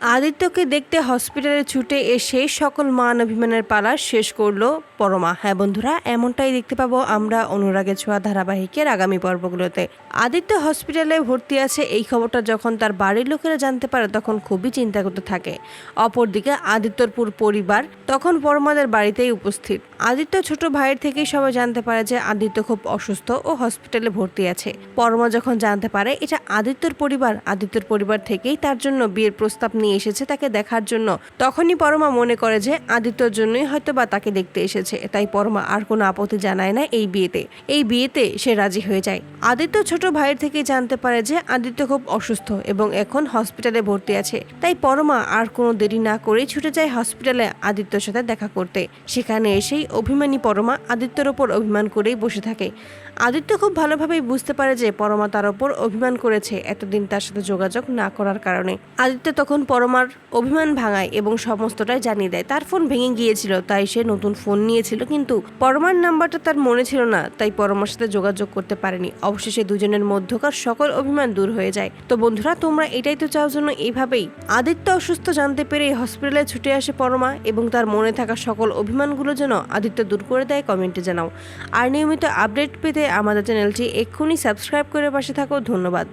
আদিত্যকে দেখতে হসপিটালে ছুটে এসে সকল মান অভিমানের পালা শেষ করল পরমা। হ্যাঁ বন্ধুরা, এমনটাই দেখতে পাবো আমরা অনুরাগের ছোঁয়া ধারাবাহিকের আগামী পর্বগুলোতে। আদিত্য হসপিটালে ভর্তি আছে এই খবরটা যখন তার বাড়ির লোকেরা জানতে পারে তখন খুবই চিন্তা করতে থাকে। অপরদিকে আদিত্যরপুর পরিবার তখন পরমাদের বাড়িতেই উপস্থিত। আদিত্য ছোট ভাইয়ের থেকেই সবাই জানতে পারে যে আদিত্য খুব অসুস্থ ও হসপিটালে ভর্তি আছে। পরমা যখন জানতে পারে এটা আদিত্যর পরিবার আদিত্যর পরিবার থেকেই তার জন্য বিয়ের প্রস্তাব নিয়ে এসেছে তাকে দেখার জন্য। তখনই পরমা মনে করে যে আদিত্যর জন্যই হয়তো বা তাকে দেখতে এসেছে। তাই পরমা আর কোনো আপত্তি জানায় না এই বিয়েতে। এই বিয়েতে সে রাজি হয়ে যায়। আদিত্য ছোট ভাইয়ের থেকেই জানতে পারে যে আদিত্য খুব অসুস্থ এবং এখন হসপিটালে ভর্তি আছে। তাই পরমা আর কোনো দেরি না করেই ছুটে যায় হসপিটালে আদিত্যর সাথে দেখা করতে। সেখানে এসেই অভিমানী পরমা আদিত্যর ওপর অভিমান করেই বসে থাকে। আদিত্য খুব ভালোভাবেই বুঝতে পারে যে পরমা তার ওপর অভিমান করেছে এতদিন তার সাথে যোগাযোগ না করার কারণে। আদিত্য তখন পরমার অভিমান ভাঙায় এবং সমস্তটাই জানিয়ে দেয়। তার ফোন ভেঙে গিয়েছিল, তাই সে নতুন ফোন নিয়েছিল, কিন্তু পরমার নাম্বারটা তার মনে ছিল না, তাই পরমার সাথে যোগাযোগ করতে পারেনি। অবশেষে দুজনের মধ্যকার সকল অভিমান দূর হয়ে যায়। তো বন্ধুরা, তোমরা এটাই তো চাও জন্য এইভাবেই আদিত্য অসুস্থ জানতে পেরে হসপিটালে ছুটে আসে পরমা এবং তার মনে থাকা সকল অভিমানগুলো যেন আদিত্য দূর করে দেয় কমেন্টে জানাও। আর নিয়মিত আপডেট পেতে আমাদের চ্যানেলটি এক্ষুনি সাবস্ক্রাইব করে পাশে থাকো। ধন্যবাদ।